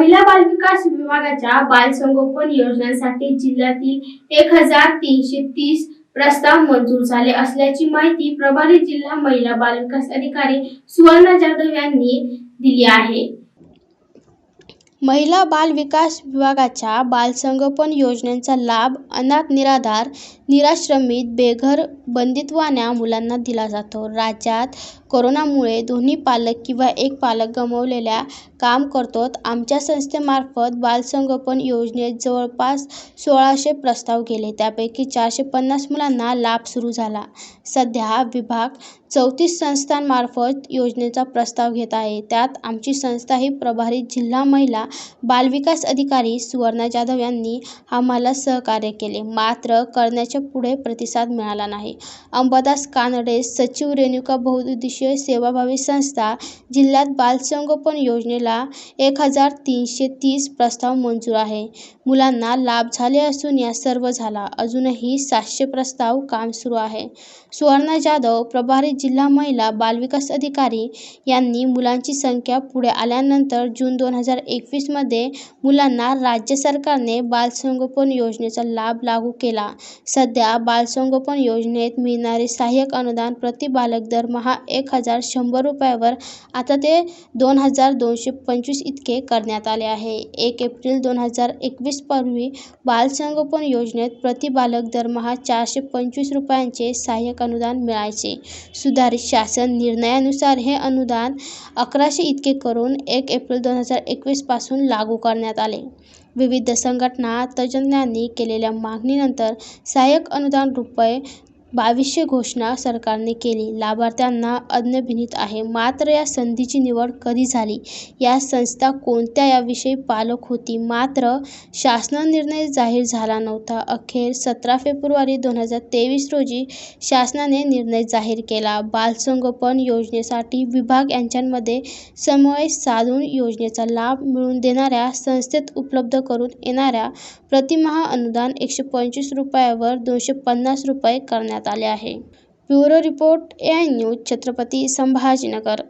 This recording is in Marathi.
महिला बालविकास विभागाच्या बालसंगोपन योजनांसाठी जिल्ह्यातील एक हजार तीनशे तीस प्रस्ताव मंजूर झाले असल्याची माहिती प्रभारी जिल्हा महिला बालविकास अधिकारी सुवर्णा जाधव यांनी दिली आहे. महिला बाल विकास विभागाच्या बालसंगोपन योजनेचा लाभ अनाथ निराधार निराश्रमित बेघर बंदितवान्या मुलांना दिला जातो. राज्यात कोरोनामुळे दोन्ही पालक किंवा एक पालक गमावलेल्या काम करतो आमच्या संस्थेमार्फत बालसंगोपन योजनेत जवळपास सोळाशे प्रस्ताव गेले. त्यापैकी चारशे पन्नास मुलांना लाभ सुरू झाला. सध्या विभाग चौतीस संस्थांमार्फत योजनेचा प्रस्ताव घेत आहे. त्यात आमची संस्था ही प्रभारी जिल्हा महिला बालविकास अधिकारी सुवर्णा जाधव यांनी आम्हाला सहकार्य केले. मात्र करण्याच्या पुढे प्रतिसाद मिळाला नाही. अंबादास कानडे सचिव रेणुका बहुउद्देशीय सेवाभावी संस्था जिल्ह्यात बालसंगोपन योजनेला एक हजार तीनशे तीस प्रस्ताव मंजूर आहे. मुलांना लाभ झाले असून या सर्व झाला. अजूनही सातशे प्रस्ताव काम सुरू आहे. सुवर्णा जाधव प्रभारी जिल्हा महिला बालविकास अधिकारी यांनी मुलांची संख्या पुढे आल्यानंतर जून दोन हजार एकवीस एकवीसमध्ये मुलांना राज्य सरकारने बालसंगोपन योजनेचा लाभ लागू केला. सध्या बालसंगोपन योजनेत मिळणारे सहाय्यक अनुदान प्रति बालक दरमहा एक हजार शंभर रुपयावर आता ते दोन हजार दोनशे पंचवीस इतके करण्यात आले आहे. एक एप्रिल दोन हजार एकवीस पूर्वी बालसंगोपन योजनेत प्रति बालक दरमहा चारशे पंचवीस रुपयांचे सहाय्यक अनुदान मिळायचे. सुधारित शासन निर्णयानुसार हे अनुदान अकराशे इतके करून एक एप्रिल दोन हजार एकवीसपासून लागू करण्यात आले. विविध संघटना तज्ज्ञांनी केलेल्या मागणीनंतर सहाय्यक अनुदान रुपये बावीसशे घोषणा सरकारने केली. लाभार्थ्यांना अज्ञभिनीत आहे. मात्र या संधीची निवड कधी झाली? या संस्था कोणत्या याविषयी पालक होती? मात्र शासन निर्णय जाहीर झाला नव्हता. अखेर सतरा फेब्रुवारी दोन हजार तेवीस रोजी शासनाने निर्णय जाहीर केला. बालसंगोपन योजनेसाठी विभाग यांच्यामध्ये समन्वय साधून योजनेचा लाभ मिळवून देणाऱ्या संस्थेत उपलब्ध करून येणाऱ्या प्रतिमहा अनुदान एकशे पंचवीस रुपयावर दोनशे पन्नास रुपये करण्यात आले आहे. Bureau report A I news Chhatrapati Sambhajinagar.